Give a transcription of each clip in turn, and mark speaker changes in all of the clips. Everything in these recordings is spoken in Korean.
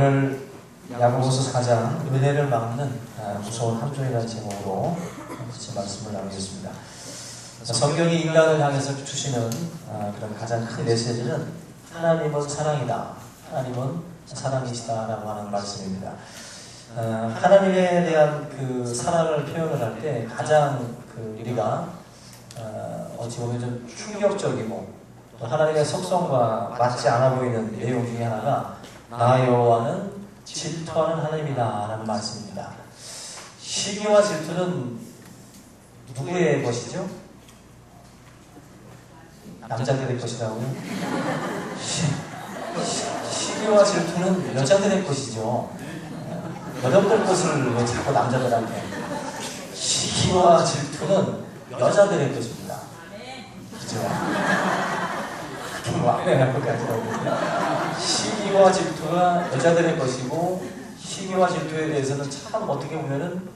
Speaker 1: 오늘 야고보서 4장 은혜를 막는 아, 무서운 함정이라는 제목으로 같이 말씀을 나누겠습니다. 성경이 인간을 향해서 주시는 아, 그런 가장 큰 메시지는 하나님은 사랑이다. 하나님은 사랑이시다라고 하는 말씀입니다. 아, 하나님에 대한 그 사랑을 표현을 할 때 가장 그 우리가 어, 어찌 보면 좀 충격적이고 또 하나님의 속성과 맞지 않아 보이는 내용 중에 하나가 나 여호와는 질투하는 하나님이다 라는 말씀입니다. 시기와 질투는 누구의 것이죠? 남자들의 것이라고요? 시기와 질투는 여자들의 것이죠. 여러분들 것을 왜 자꾸 남자들한테? 시기와 질투는 여자들의 것입니다. 그죠? 좀 완벽할 것 같더라고요. 시기와 질투가 여자들의 것이고 시기와 질투에 대해서는 참 어떻게 보면은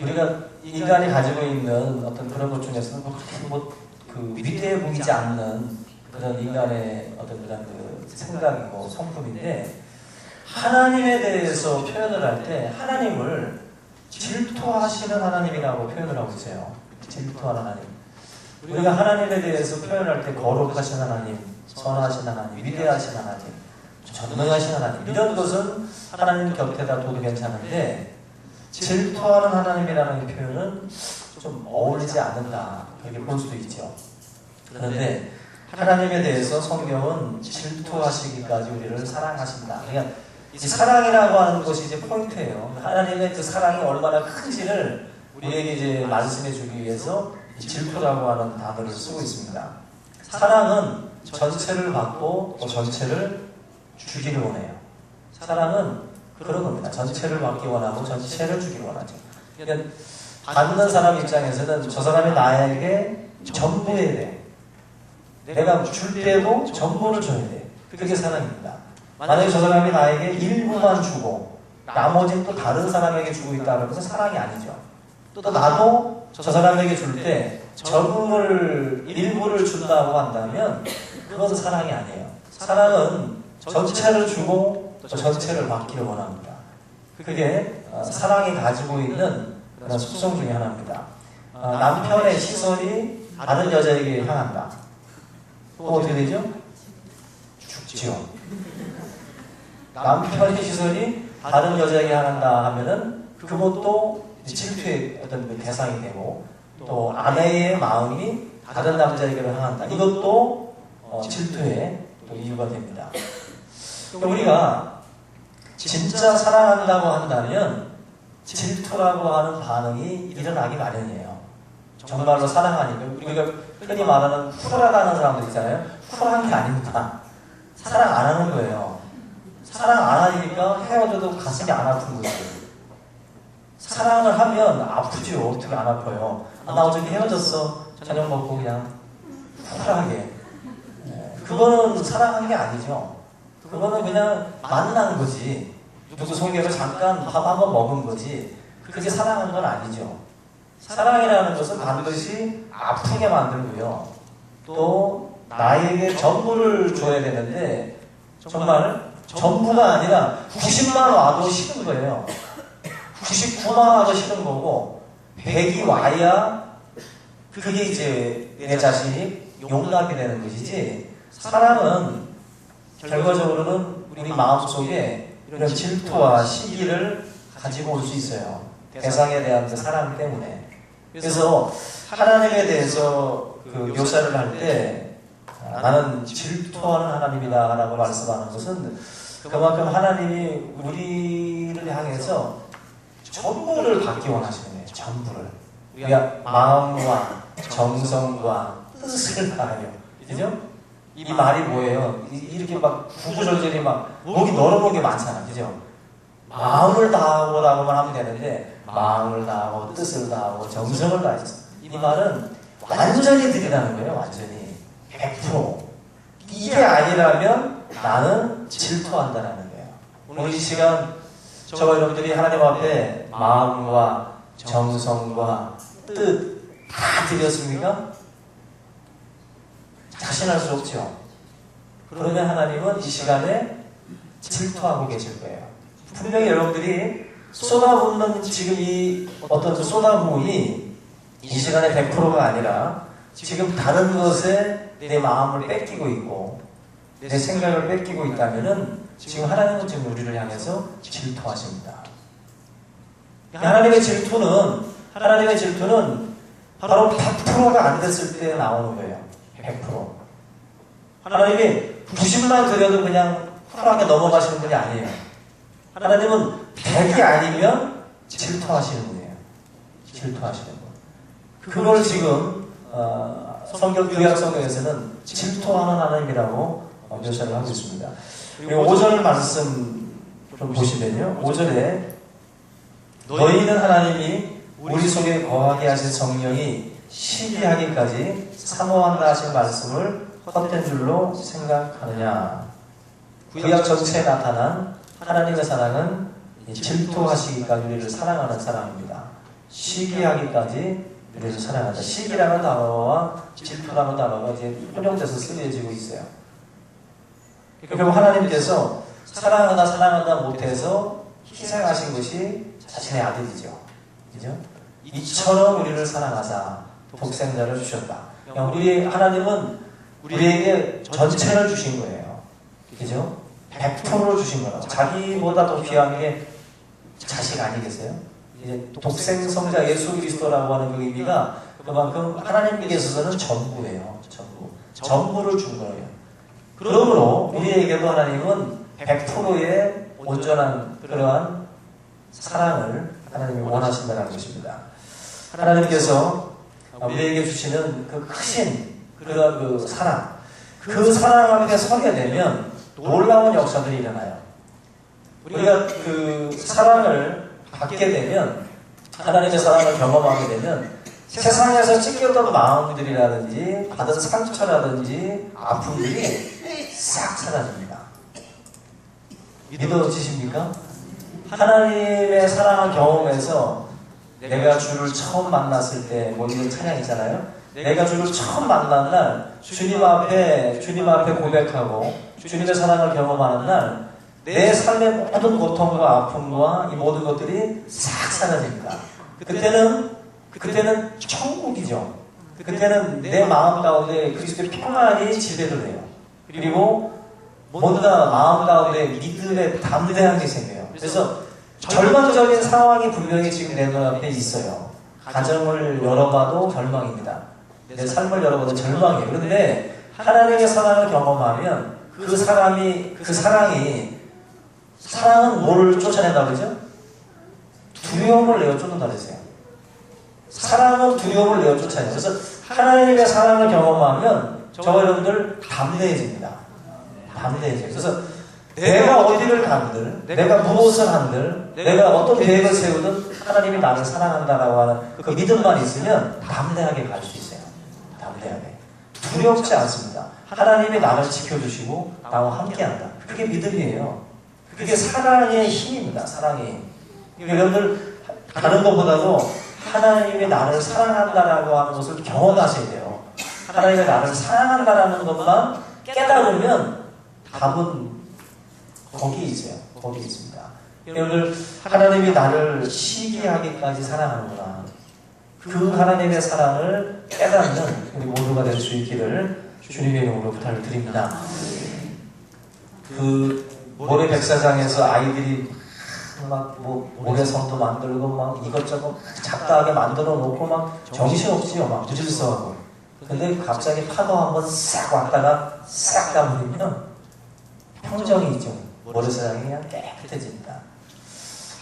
Speaker 1: 우리가 인간이 가지고 있는 어떤 그런 것 중에서는 뭐 그렇게 뭐그 위대해 보이지 않는 그런 인간의 어떤 그런 그 생각이고 성품인데 하나님에 대해서 표현을 할 때 하나님을 질투하시는 하나님이라고 표현을 하고 있어요. 질투하는 하나님. 우리가 하나님에 대해서 표현할 때 거룩하신 하나님, 선하신 하나님, 위대하신 하나님, 전능하신 하나님 이런 것은 하나님 곁에다 둬도 괜찮은데 질투하는 하나님이라는 표현은 좀 어울리지 않는다 그렇게 볼 수도 있죠. 그런데 하나님에 대해서 성경은 질투하시기까지 우리를 사랑하신다. 그러니까 이 사랑이라고 하는 것이 이제 포인트예요. 하나님의 그 사랑이 얼마나 큰지를 우리에게 이제 말씀해 주기 위해서 질투라고 하는 단어를 쓰고 있습니다. 사랑은 전체를 받고 또 전체를 주기를 원해요. 사랑은 그런 겁니다. 전체를 받기 원하고 전체를 주기를 원하죠. 그러니까 받는 사람 입장에서는 저 사람이 나에게 전부 해야 돼. 내가 줄 때도 전부를 줘야 돼. 그게 사랑입니다. 만약에 저 사람이 나에게 일부만 주고 나머지는 또 다른 사람에게 주고 있다는 것은 사랑이 아니죠. 또 나도 저 사람에게 줄 때 적응을 일부를 준다고 한다면 그것은 사랑이 아니에요. 사랑은 전체를 주고 또 전체를 받기를 원합니다. 그게 사랑이 가지고 있는 그런 속성 중에 하나입니다. 남편의 시선이 다른 여자에게 향한다. 그거 어떻게 되죠? 죽지요. 남편의 시선이 다른 여자에게 향한다 하면은 그것도 질투의 어떤 그 대상이 되고 또 아내의 마음이 다른 남자에게로 향한다. 이것도 어, 질투의 또 이유가 됩니다. 우리가 진짜 사랑한다고 한다면 질투라고 하는 반응이 일어나기 마련이에요. 정말로 사랑하니까 우리가 흔히 말하는 쿨하다는 사람들 있잖아요. 쿨한 게 아닙니다. 사랑 안 하는 거예요. 사랑 안 하니까 헤어져도 가슴이 안 아픈 거지. 사랑을 하면 아프죠. 어떻게 안 아파요? 아, 나 어저께 헤어졌어. 저녁 먹고 그냥 쿨하게. 그거는 사랑한 게 아니죠. 그거는 그냥 만난 거지. 누구 소개로 잠깐 밥 한 번 먹은 거지. 그게 사랑한 건 아니죠. 사랑이라는 것은 반드시 아프게 만들고요. 또 나에게 전부를 줘야 되는데 정말 전부가 아니라 90만 와도 싫은 거예요. 99만 와도 싫은 거고 100이 와야 그게 이제 내 자신이 용납이 되는 것이지 사랑은 결과적으로는 우리 마음속에 이런 질투와 시기를 가지고 올 수 있어요. 대상에 대한 그 사랑 때문에. 그래서 하나님에 대해서 그 묘사를 할 때 나는 질투하는 하나님이다 라고 말씀하는 것은 그만큼 하나님이 우리를 향해서 전부를 받기 거예요. 전부를. 우리가 마음과 정성과 뜻을 다하여. 그죠? 이 말이 뭐예요? 이렇게 막 구구절절히 막 목이 너러먹게 많잖아. 그죠? 마음을 다하고라고만 하면 되는데 마음을 다하고 뜻을 다하고 정성을 다해서 이 말은 완전히 드리라는 거예요. 완전히 100% 이게 아니라면 나는 질투한다라는 거예요. 오늘 이 시간 저와 여러분들이 하나님 앞에 마음과 정성과 뜻 다 드렸습니까? 자신할 수 없죠. 그러면 하나님은 이 시간에 질투하고 계실 거예요. 분명히 여러분들이 쏟아붓는 지금 이 어떤 그 쏟아부음이 이 시간에 100%가 아니라 지금 다른 것에 내 마음을 뺏기고 있고 내 생각을 뺏기고 있다면은 지금 하나님은 지금 우리를 향해서 질투하십니다. 하나님의 질투는 하나님의 질투는 바로 100%가 안 됐을 때 나오는 거예요. 100%. 하나님이 90만 그려도 그냥 쿨하게 넘어가시는 분이 아니에요. 하나님은 100이 아니면 질투하시는 분이에요. 질투하시는 분. 그걸 지금 어, 성경 구약 성경에서는 질투하는 하나님이라고 어, 묘사를 하고 있습니다. 그리고 5절 말씀 좀 보시면요. 5절에 너희는 하나님이 우리 속에 거하게 하신 성령이 시기하기까지 사모한다 하신 말씀을 헛된 줄로 생각하느냐. 구약 전체에 나타난 하나님의 사랑은 질투하시기까지 우리를 사랑하는 사랑입니다. 시기하기까지 우리를 사랑한다. 시기라는 단어와 질투라는 단어가 이제 혼용돼서 쓰여지고 있어요. 결국 하나님께서 사랑하다 사랑한다 못해서 희생하신 것이 자신의 아들이죠. 그죠? 이처럼 우리를 사랑하사 독생자를 주셨다. 우리 하나님은 우리에게 전체를 주신 거예요. 그죠? 100%를 주신 거라. 자기보다 더 귀한 게 자식 아니겠어요? 이제 독생성자 예수 그리스도라고 하는 그 의미가 그만큼 하나님께 있어서는 전부예요. 전부. 전부를 준 거예요. 그러므로 우리에게도 하나님은 100%의 온전한 그러한 사랑을 하나님이 원하신다는 것입니다. 하나님께서 우리에게 주시는 그 크신 그런 그 사랑, 그 사랑 앞에 서게 되면 놀라운 역사들이 일어나요. 우리가 그 사랑을 받게 되면 하나님의 사랑을 경험하게 되면 세상에서 찢겼던 마음들이라든지 받은 상처라든지 아픔들이 싹 사라집니다. 믿어지십니까? 하나님의 사랑을 경험해서 내가 주를 처음 만났을 때, 뭐 이런 찬양이잖아요. 내가 주를 처음 만난 날, 주님 앞에, 주님 앞에 고백하고, 주님의 사랑을 경험하는 날, 내 삶의 모든 고통과 아픔과 이 모든 것들이 싹 사라집니다. 그때는, 그때는 천국이죠. 그때는 내 마음 가운데 그리스도의 평안이 지배를 해요. 그리고 모두 다 마음 가운데 믿음의 담대함이 생겨요. 그래서 절망적인 상황이 분명히 지금 내 눈앞에 있어요. 가정을 열어봐도 절망입니다. 내 삶을 열어봐도 절망이에요. 그런데 하나님의 사랑을 경험하면 그 사람이 그 사랑이 사랑은 뭐를 쫓아낸다 그러죠? 두려움을 내어 쫓는다 그랬어요. 사랑은 두려움을 내어 쫓아내요. 그래서 하나님의 사랑을 경험하면 저와 여러분들 담대해집니다. 담대해져요. 그래서 내가 어디를 가든, 내가 무엇을 한들, 내가 어떤 계획을 세우든 하나님이 나를 사랑한다라고 하는 그 믿음만 있으면 담대하게 갈 수 있어요. 담대하게. 두렵지 않습니다. 하나님이 나를 지켜주시고 나와 함께한다. 그게 믿음이에요. 그게 사랑의 힘입니다. 사랑의 힘. 그러니까 여러분들 다른 것보다도 하나님이 나를 사랑한다라고 하는 것을 경험하셔야 돼요. 하나님이 나를 사랑한다라는 것만 깨달으면 답은 거기 있어요. 거기 있습니다. 여러분들 하나님이 나를 시기하기까지 사랑하는구나. 그 하나님의 사랑을 깨닫는 우리 모두가 될 수 있기를 주님의 이름으로 부탁을 드립니다. 그 모래 백사장에서 아이들이 막뭐 모래성도 만들고 막 이것저것 잡다하게 만들어 놓고 막 정신없지요. 막 부질서하고. 근데 갑자기 파도 한번 싹 왔다가 싹 가버리면 평정이 있죠. 모래사장이 그냥 깨끗해집니다.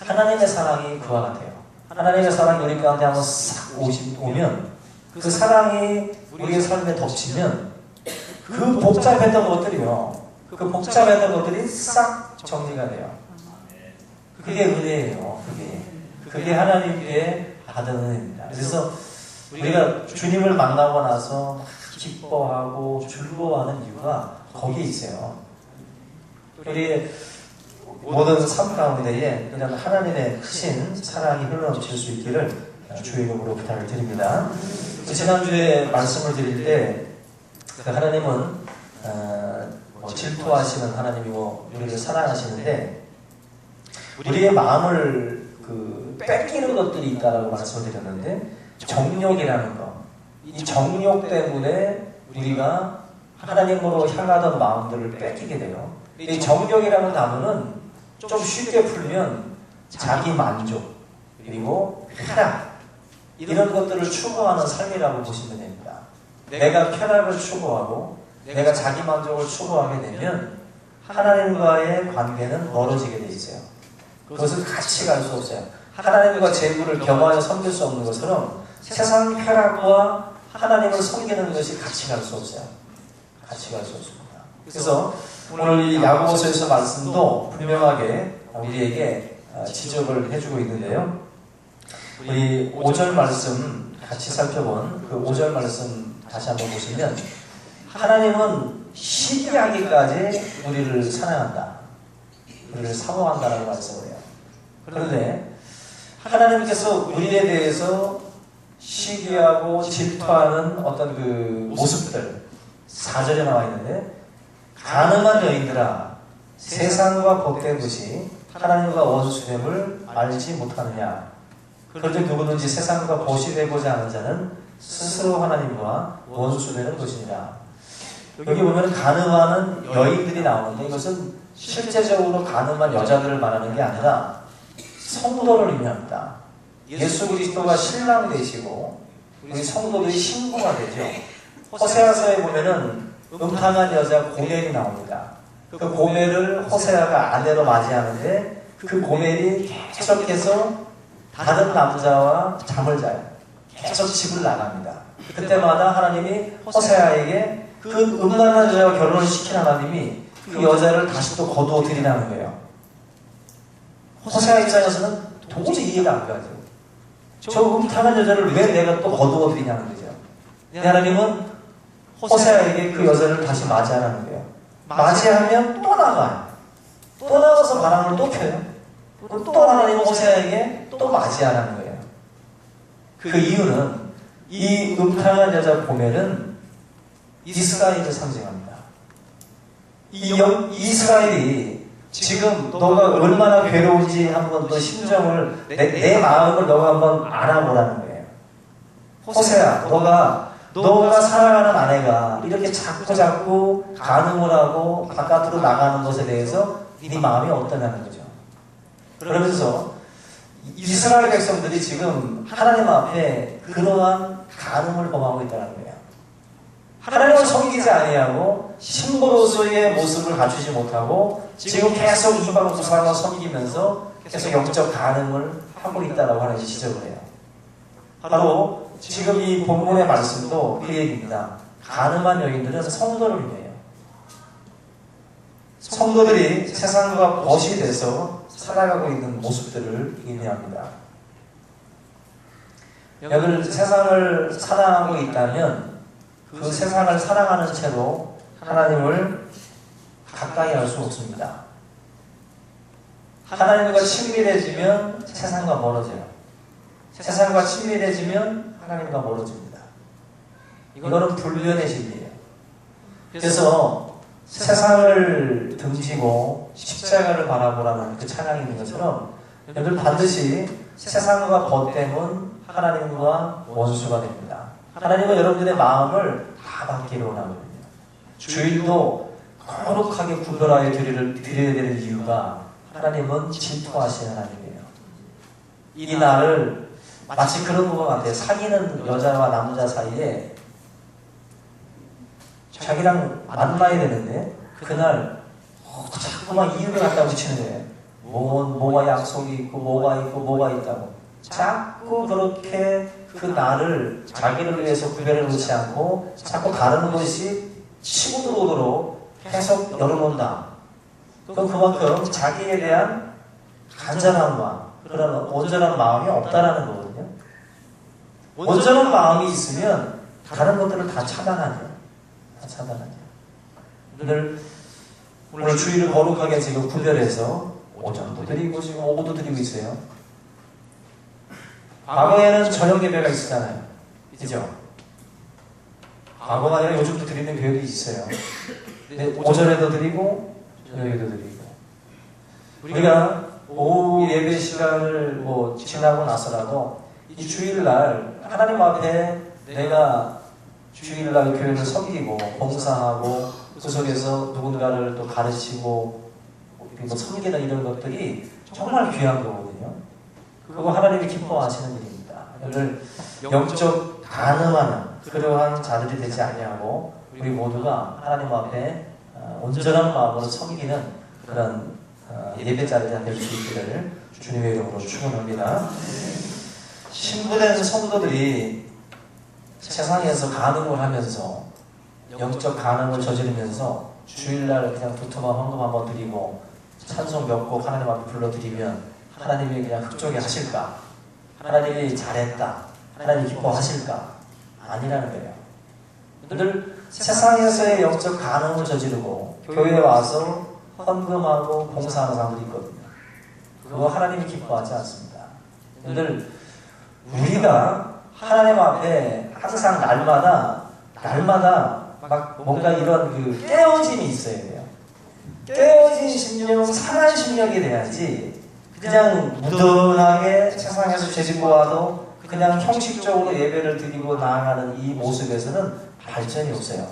Speaker 1: 하나님의 사랑이 그와 같아요. 하나님의 사랑이 우리 가운데 한번 싹 오시, 오면 그 사랑이 우리의 삶에 덮치면 그 복잡했던 것들이요. 그 복잡했던 것들이 싹 정리가 돼요. 그게 은혜예요. 그게. 그게 하나님께 받은 은혜입니다. 그래서 우리가 주님을 만나고 나서 기뻐하고 즐거워하는 이유가 거기에 있어요. 우리 모든 삶 가운데에 이런 하나님의 크신 사랑이 흘러넘칠 수 있기를 주의 이름으로 부탁을 드립니다. 지난주에 말씀을 드릴 때 하나님은 어, 뭐 질투하시는 하나님이고 우리를 사랑하시는데 우리의 마음을 그 뺏기는 것들이 있다라고 말씀을 드렸는데 정욕이라는 거. 이 정욕 때문에 우리가 하나님으로 향하던 마음들을 뺏기게 돼요. 이 정욕이라는 단어는 좀 쉽게 풀면 자기 만족 그리고 쾌락 이런 것들을 추구하는 삶이라고 보시면 됩니다. 내가 쾌락을 추구하고 내가 자기 만족을 추구하게 되면 하나님과의 관계는 멀어지게 돼 있어요. 그것을 같이 갈 수 없어요. 하나님과 재물을 겸하여 섬길 수 없는 것처럼 세상 쾌락과 하나님을 섬기는 것이 같이 갈 수 없어요. 같이 갈 수 없습니다. 그래서 오늘 이 야고보서에서 말씀도 분명하게 우리에게 어, 지적을 해주고 있는데요. 우리 5절 말씀 같이 살펴본 그 5절 말씀 다시 한번 보시면 하나님은 시기하기까지 우리를 사랑한다. 우리를 사모한다라고 말씀을 해요. 그런데 하나님께서 우리에 대해서 시기하고 질투하는 어떤 그 모습들 4절에 나와 있는데 가능한 여인들아 세상과 복된 것이 하나님과 원수됨을 알지 못하느냐 그런데 누구든지 세상과 벗이 되고자 하는 자는 스스로 하나님과 원수되는 것이니라 여기 보면 가늠하는 여인들이 나오는데 이것은 실제적으로 가늠한 여자들을 말하는 게 아니라 성도를 의미합니다. 예수 그리스도가 신랑 되시고 우리 성도들이 신부가 되죠. 호세아서에 보면은 음탕한 여자 고멜이 나옵니다. 그 고멜을 호세아가 아내로 맞이하는데 그 고멜이 계속해서 다른 남자와 잠을 자요. 계속 집을 나갑니다. 그때마다 하나님이 호세아에게 그 음란한 여자와 결혼을 시킨 하나님이 그 여자를 다시 또 거두어 드리라는 거예요. 호세아 입장에서는 도저히 이해가 안 가죠. 저 음탕한 여자를 왜 내가 또 거두어 드리냐는 거죠. 하나님은 호세아에게 그 여자를 다시 맞이하라는 거예요. 맞이하면 또 나가요. 또 나가서 바람을 또 펴요. 또 하나님은 호세아에게 또 맞이하라는 거예요. 그 이유는 이 음탕한 여자 보면은 이스라엘을 상징합니다. 이 여- 이스라엘이 지금 너가 얼마나 괴로운지 한번 너 심정을 내, 내 마음을 너가 한번 알아보라는 거예요. 호세야, 너가 너가 사랑하는 아내가 이렇게 자꾸 자꾸 간음을 하고 바깥으로 나가는 것에 대해서 네 마음이 어떠냐는 거죠. 그러면서 이스라엘 백성들이 지금 하나님 앞에 그러한 간음을 범하고 있다는 거예요. 하나님을 섬기지 아니하고 신부로서의 모습을 갖추지 못하고 지금 계속 이방 우상을 섬기면서 계속 영적 간음을 하고 있다라고 하는 지적을 해요. 바로 지금 이 본문의 말씀도 그 얘기입니다. 간음한 여인들은 성도를 의미해요. 성도들이 세상과 벗이 돼서 살아가고 있는 모습들을 의미합니다. 여러분 세상을 사랑하고 있다면 그 세상을 사랑하는 채로 하나님을 가까이 할 수 없습니다. 하나님과 친밀해지면 세상과 멀어져요. 세상과 친밀해지면 하나님과 멀어집니다. 이거는 불변의 진리예요. 그래서 세상을 등지고 십자가를 바라보라는 그 찬양이 있는 것처럼 여러분 반드시 세상과 벗됨은 하나님과 원수가 됩니다. 하나님은 여러분들의 마음을 다 받기를 원하거든요. 주일도 거룩하게 구별하여 드리를, 드려야 되는 이유가 하나님은 질투하시는 하나님이에요. 이 날을 마치 그런 것 같아요. 사귀는 여자와 남자 사이에 자기랑 만나야 되는데 그날 어, 자꾸만 이유를 갖다 붙이는 거예요. 뭐, 뭐가 약속이 있고 뭐가 있고 뭐가 있다고. 자꾸 그렇게 그 날을 자기를 위해서 구별해 놓지 않고 자꾸 다른 것이 치고 들어오도록 계속 열어놓는다. 그럼 그만큼 자기에 대한 간절함과 그런 온전한 마음이 없다라는 거거든요. 온전한 마음이 있으면 다른 것들을 다 차단하죠. 다 차단하죠. 오늘 오늘 주일을 거룩하게 지금 구별해서 오전도 드리고 지금 오후도 드리고 있어요. 과거에는 저녁 예배가 있었잖아요. 그죠? 과거가 아니라 요즘도 드리는 교회도 있어요. 네, 오전에도 드리고 저녁에도 드리고 우리가 오후 예배 시간을 뭐 지나고 나서라도 이 주일날 하나님 앞에 내가 주일날 교회를 섬기고 봉사하고 그 속에서 누군가를 또 가르치고 그리고 섬기는 이런 것들이 정말 귀한 거거든요. 그거 하나님이 기뻐하시는 일입니다. 오늘 영적 가늠하는 그러한 자들이 되지 아니하고 우리 모두가 하나님 앞에 어, 온전한 마음으로 섬기는 그런 어, 예배 자리가 될수 있기를 주님의 이름으로 축원합니다. 신부된 성도들이 세상에서 간음을 하면서 영적 간음을 저지르면서 주일날 그냥 두툼한 헌금 한번 드리고 찬송 몇 곡 하나님 앞에 불러드리면 하나님이 그냥 흡족해 하실까? 하나님이 잘했다. 하나님 기뻐하실까? 아니라는 거예요. 늘 세상에서의 영적 간음을 저지르고 교회에 와서 헌금하고 봉사하는 사람들이 있거든요. 그거 하나님이 기뻐하지 않습니다. 늘 우리가 하나님 앞에 항상 날마다 날마다 막 뭔가 이런 그 깨어짐이 있어야 돼요. 깨어진 심령, 상한 심령이 돼야지 그냥 무던하게 세상에서 죄짓고 와도 그냥 형식적으로 예배를 드리고 나아가는 이 모습에서는 발전이 없어요.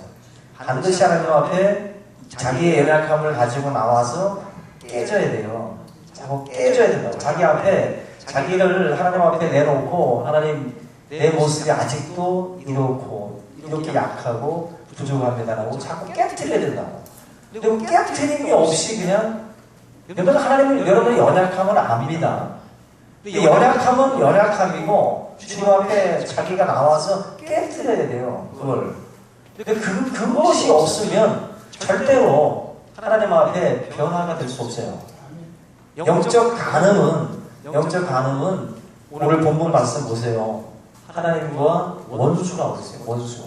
Speaker 1: 반드시 하나님 앞에 자기의 연약함을 가지고 나와서 깨져야 돼요. 자꾸 깨져야 된다고. 자기 앞에 자기를 하나님 앞에 내놓고 하나님 내 모습이 아직도 이렇고 이렇게 약하고 부족합니다라고 자꾸 깨뜨려야 된다고. 그리고 깨뜨림이 없이 그냥 여러분 하나님은 여러분의 연약함을 압니다. 연약함은 연약함이고 주님 앞에 자기가 나와서 깨뜨려야 돼요. 그걸. 근데 그, 그것이 없으면 절대로 하나님 앞에 변화가 될 수 없어요. 영적 간음은 영적 간음은 오늘 본문 말씀 보세요. 하나님과 원수가 어딨어요? 원수.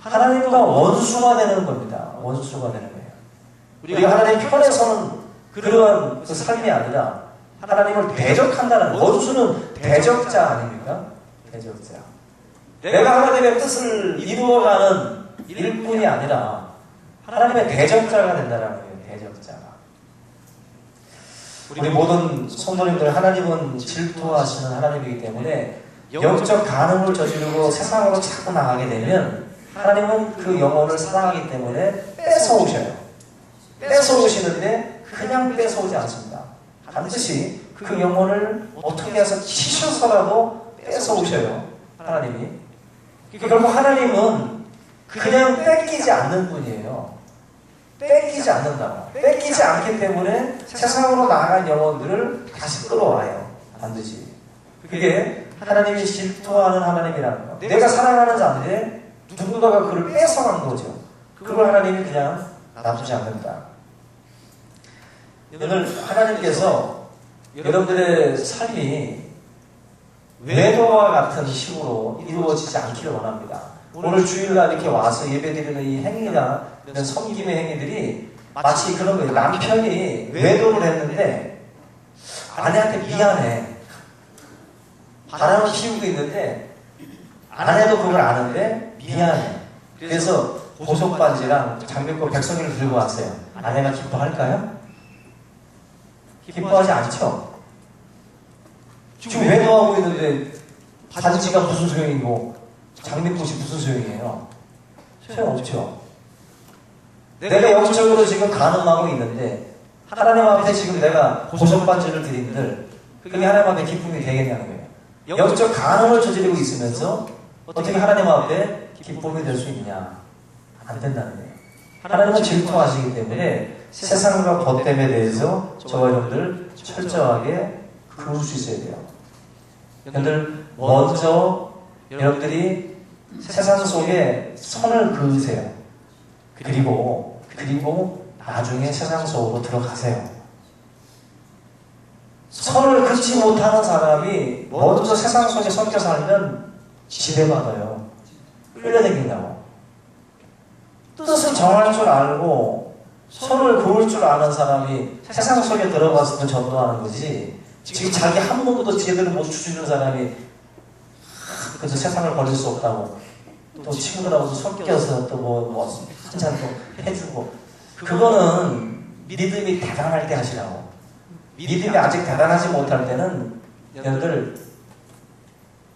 Speaker 1: 하나님과 원수가 되는 겁니다. 원수가 되는. 우리가 하나님 편에서는 그런 그 삶이 아니라 하나님을 대적한다는 원수는 대적자 아닙니까? 대적자. 내가 하나님의 뜻을 이루어가는 일뿐이 아니라 하나님의 대적자가 된다는 거예요. 대적자가. 우리 모든 성도님들 하나님은 질투하시는 하나님이기 때문에 영적 간음을 저지르고 세상으로 자꾸 나가게 되면 하나님은 그 영혼을 사랑하기 때문에 뺏어오셔요. 뺏어오시는데 그냥 뺏어오지 않습니다. 반드시 그 영혼을 어떻게 해서 치셔서라도 뺏어오셔요. 하나님이. 결국 하나님은 그냥 뺏기지 않는 분이에요. 뺏기지 않는다고. 뺏기지 않기 때문에 세상으로 나간 영혼들을 다시 끌어와요. 반드시. 그게 하나님이 질투하는 하나님이라는 거. 내가 사랑하는 자인데 누군가가 그를 뺏어간 거죠. 그걸 하나님이 그냥 놔두지 않는다. 오늘 하나님께서 여러분들의 삶이 외도와 같은 식으로 이루어지지 않기를 원합니다. 오늘 주일날 이렇게 와서 예배드리는 이 행위나 이런 섬김의 행위들이 마치 그런 거예요. 남편이 외도를 했는데 아내한테 미안해. 바람을 피우고 있는데 아내도 그걸 아는데 미안해. 그래서 보석 반지랑 장미꽃 백송이를 들고 왔어요. 아내가 기뻐할까요? 기뻐하지 않죠. 지금 외도하고 있는데 반지가 무슨 소용이고 장미꽃이 무슨 소용이에요? 소용없죠. 내가 영적으로 지금 가늠하고 있는데 하나님 앞에 지금 내가 보석 반지를 드린들 그게 하나님 앞에 기쁨이 되겠냐는 거예요. 영적 간음을 저지르고 있으면서 어떻게 하나님 앞에 기쁨이 될 수 있냐? 안 된다는 거예요. 하나님은 질투하시기 때문에 세상과 벗됨에 대해서 저와 여러분들 철저하게 그을 수 있어야 돼요. 여러분들 먼저 여러분들이 세상 속에 선을 그으세요. 그리고 그리고 나중에 세상 속으로 들어가세요. 선을 긋지 못하는 사람이 먼저 세상 속에 섞여 살면 지배받아요. 끌려다닌다고. 뜻을 정할 줄 알고 선을 그을 줄 아는 사람이 세상 속에 들어가서 전도하는 거지. 지금 자기 한 번도 제대로 못 추주는 사람이 그래서 세상을 버릴 수 없다고 또 친구들하고도 섞여서 또뭐 한잔 또 해주고 그거는 믿음이 대단할 때 하시라고 믿음이 아직 대단하지 못할 때는 여러분들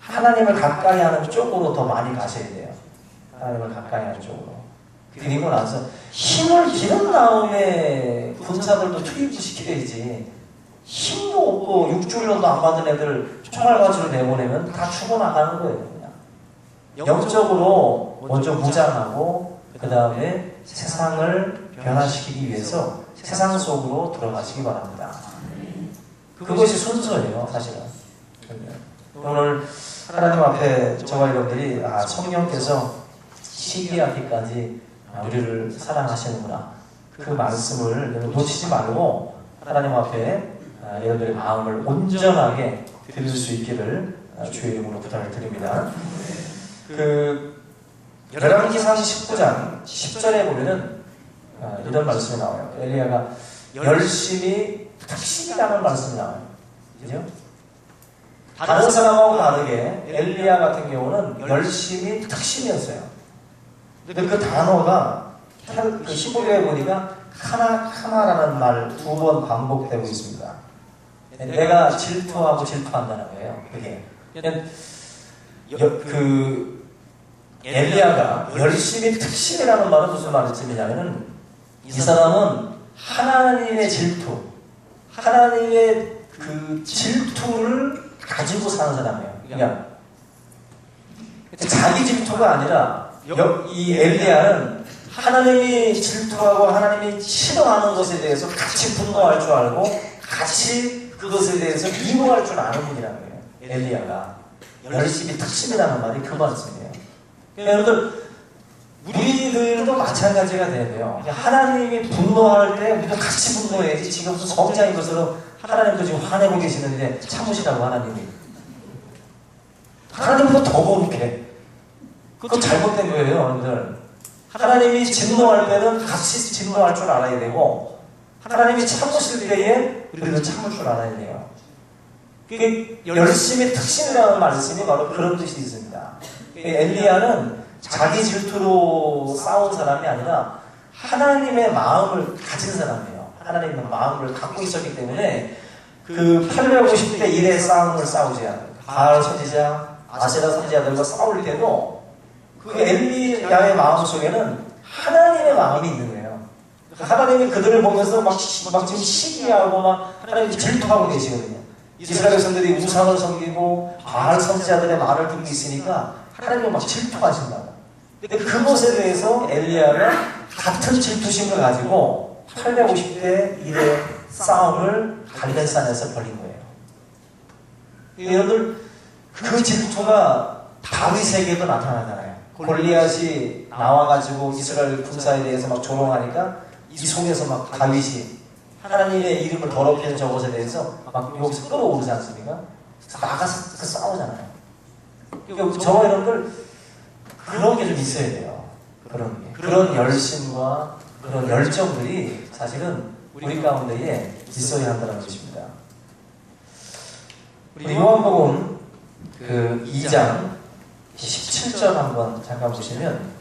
Speaker 1: 하나님을 가까이 하는 쪽으로 더 많이 가셔야 돼요. 하나님을 가까이 하는 쪽으로. 그리고 나서 힘을 기른 다음에 군사들도 투입시켜야지. 힘도 없고 육주련도 안 받은 애들 총알 가지고 내보내면 다 죽어나가는 거예요. 그냥. 영적으로 먼저 무장하고 그 다음에 세상을 변화시키기 위해서 세상 속으로 들어가시기 바랍니다. 그것이 순서예요, 사실은. 오늘 하나님 앞에 저와 여러분들이 아, 성령께서 시기하기까지 우리를 사랑하시는구나. 그 말씀을 놓치지 말고 하나님 앞에 아, 여러분들의 마음을 온전하게 드릴 수 있기를 아, 주의 이름으로 부탁을 드립니다. 그 열왕기상 19장 10절에 보면은 아, 이런 말씀이 나와요. 엘리야가 열심히 특심이라는 말씀이 나와요. 그죠? 다른 사람하고 다르게 엘리야 같은 경우는 열심히 특심이었어요. 근데 그 단어가 그 15절에 보니까 카나 카나라는 말 두 번 반복되고 있습니다. 내가 질투하고 질투한다는 거예요. 그게. 여- 그 엘리야가 열심히 특심이라는 말은 무슨 말씀이냐면은 이 사람은 하나님의 질투, 하나님의 그 질투를 가지고 사는 사람이에요. 그러니까 자기 질투가 아니라 여- 이 엘리야는 하나님이 질투하고 하나님이 싫어하는 것에 대해서 같이 분노할 줄 알고 같이 그것에 대해서 미워할 줄 아는 분이라는 거예요. 엘리야가 열심히 특심이라는 말이 그 말씀이에요. 그러니까 여러분들 우리들도 마찬가지가 돼요. 하나님이 분노할 때 우리도 같이 분노해야지 지금 무슨 성장인 것으로 하나님도 지금 화내고 계시는데 참으시라고 하나님이. 하나님보다 더 거룩해. 그거 잘못된 거예요, 여러분들. 하나님이 진노할 때는 같이 진노할 줄 알아야 되고, 하나님이 참으실 때에 우리도 참을 줄 알아야 돼요. 그게 열심히 특신이라는 말씀이 바로 그런 뜻이 있습니다. 엘리야는 자기 질투로 싸운 사람이 아니라 하나님의 마음을 가진 사람이에요. 하나님의 마음을 갖고 있었기 때문에 그 850대 1의 싸움을 싸우지 않아요. 바알 선지자, 아세라 선지자들과 싸울 때도 그 엘리야의 마음 속에는 하나님의 마음이 있는 거예요. 하나님이 그들을 보면서 막, 시- 막 지금 시기하고 막 하나님이 질투하고 계시거든요. 이스라엘 백성들이 우상을 섬기고 바알 선지자들의 말을 듣고 있으니까 하나님이 막 질투하신다고. 근데 그것에 대해서 엘리야가 같은 질투심을 가지고 850대 1의 싸움을 갈멜산에서 벌인 거예요. 여러분 그 질투가 다윗에게도 나타나잖아요. 골리앗이 나와가지고 이스라엘 군사에 대해서 막 조롱하니까 이 속에서 막 다윗이 하나님의 이름을 더럽히는 저것에 대해서 막 여기서 끌어오르지 않습니까? 나가서 그 싸우잖아요. 그러니까 저와 여러분들 그런 게 좀 있어야 돼요. 그런 게. 그런 열심과 그런 열정들이 사실은 우리 가운데에 있어야 한다는 것입니다. 우리 요한복음 그 2장 17절 한번 잠깐 보시면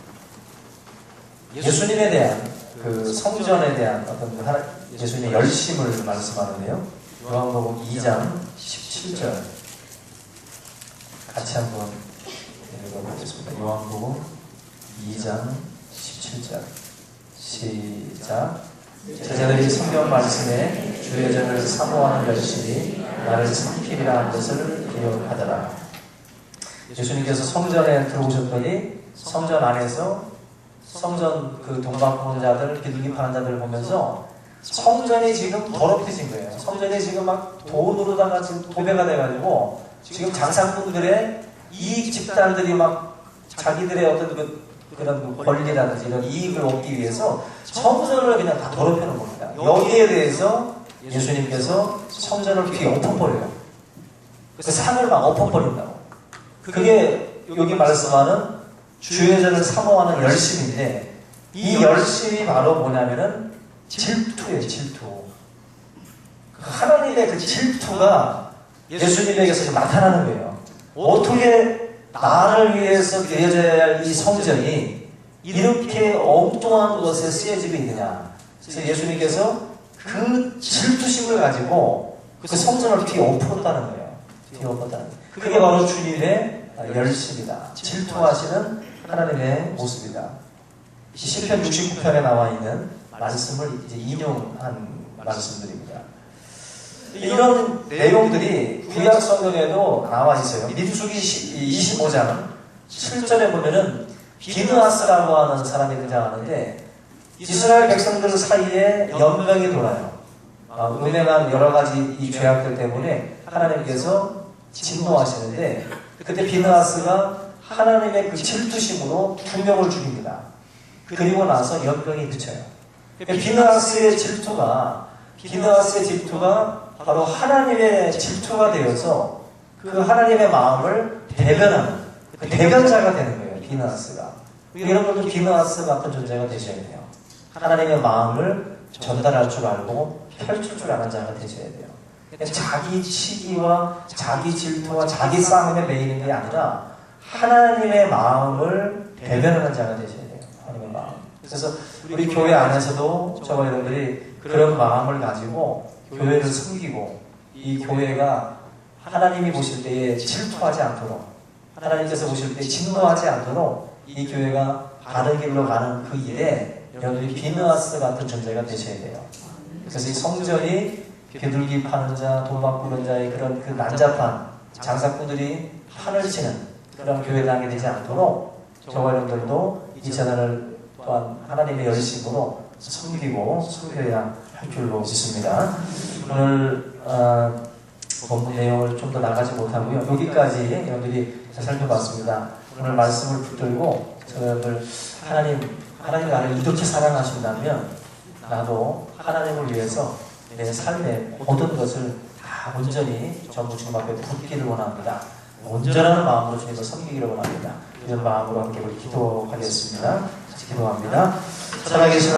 Speaker 1: 예수님에 대한 그 성전에 대한 어떤 그 예수님의 열심을 말씀하는데요. 요한복음 2장 17절 같이 한번 읽어보겠습니다. 요한복음 2장 17절 시작 제자들이 성경 말씀에 주의 전을 사모하는 열심이 나를 삼키리라 한 것을 기억하더라. 예수님께서 성전에 들어오셨더니 성전 안에서 성전 그 동방공자들 비둘기 파는 자들을 보면서 성전이 지금 더럽혀진 거예요. 성전이 지금 막 돈으로다가 지금 도배가 돼가지고 지금 장상꾼들의 이익 집단들이 막 자기들의 어떤 그 그런 그 권리라든지 이런 이익을 얻기 위해서 성전을 그냥 다 놓은 겁니다. 여기에 대해서 예수님께서 성전을 이렇게 엎어버려요. 그 산을 막 엎어버린다고. 그게 여기 말씀하는 주의 전을 사모하는 열심인데 이 열심이 바로 뭐냐면은 질투예요, 질투. 하나님의 그 질투가 예수님에게서 나타나는 거예요. 어떻게 나를 위해서 드려져야 할이 성전이 이렇게 엉뚱한 것에 쓰여지고 있느냐. 그래서 예수님께서 그 질투심을 가지고 그 성전을 뒤엎었다는 거예요. 뒤엎었다는 거예요. 그게 바로 주님의 열심이다. 질투하시는 하나님의 모습이다. 시편 69편에 나와 있는 말씀을 이제 인용한 말씀들입니다. 이런 내용들이 구약 성경에도 나와 있어요. 민수기 25장 7절에 보면은 비느하스라고 하는 사람이 등장하는데 이스라엘 백성들 사이에 연병이 돌아요. 아, 음행한 여러 가지 이 죄악들 때문에 하나님께서 진노하시는데 그때 비느하스가 하나님의 그 질투심으로 두 명을 죽입니다. 그리고 나서 연병이 그쳐요. 비느하스의 질투가 비느하스의 질투가 바로 하나님의 질투가 되어서 그 하나님의 마음을 대변하는 그 대변자가 되는 거예요. 비느하스가. 여러분도 비느하스 같은 존재가 되셔야 돼요. 하나님의 마음을 전달할 줄 알고 펼칠 줄 아는 자가 되셔야 돼요. 자기 시기와 자기 질투와 자기 싸움에 매이는 게 아니라 하나님의 마음을 대변하는 자가 되셔야 돼요. 하나님의 마음. 그래서 우리 교회 안에서도 저와 여러분들이 그런 마음을 가지고 교회를 섬기고 이 교회가 하나님이 보실 때에 질투하지 않도록 하나님께서 보실 때 진노하지 않도록 이 교회가 바른 길로 가는 그 일에 여러분들이 비느하스 같은 존재가 되셔야 돼요. 그래서 이 성전이 비둘기 파는 자, 도박 부는 자의 그런 그 난잡한 장사꾼들이 판을 치는 그런 교회당이 되지 않도록 저와 여러분들도 이 재단을 또한 하나님의 열심으로 섬기고 섬겨야 할 줄로 믿습니다. 오늘 어, 본문 내용을 좀 더 나가지 못하고요. 여기까지 여러분들이 잘 살펴봤습니다. 오늘 말씀을 붙들고 저들 하나님 하나님 나를 이렇게 사랑하신다면 나도 하나님을 위해서 내 삶의 모든 것을 다 온전히 전부 주님 앞에 붓기를 원합니다. 온전한 마음으로 주님을 섬기기를 원합니다. 이런 마음으로 함께 기도하겠습니다. 같이 기도합니다. 살아계신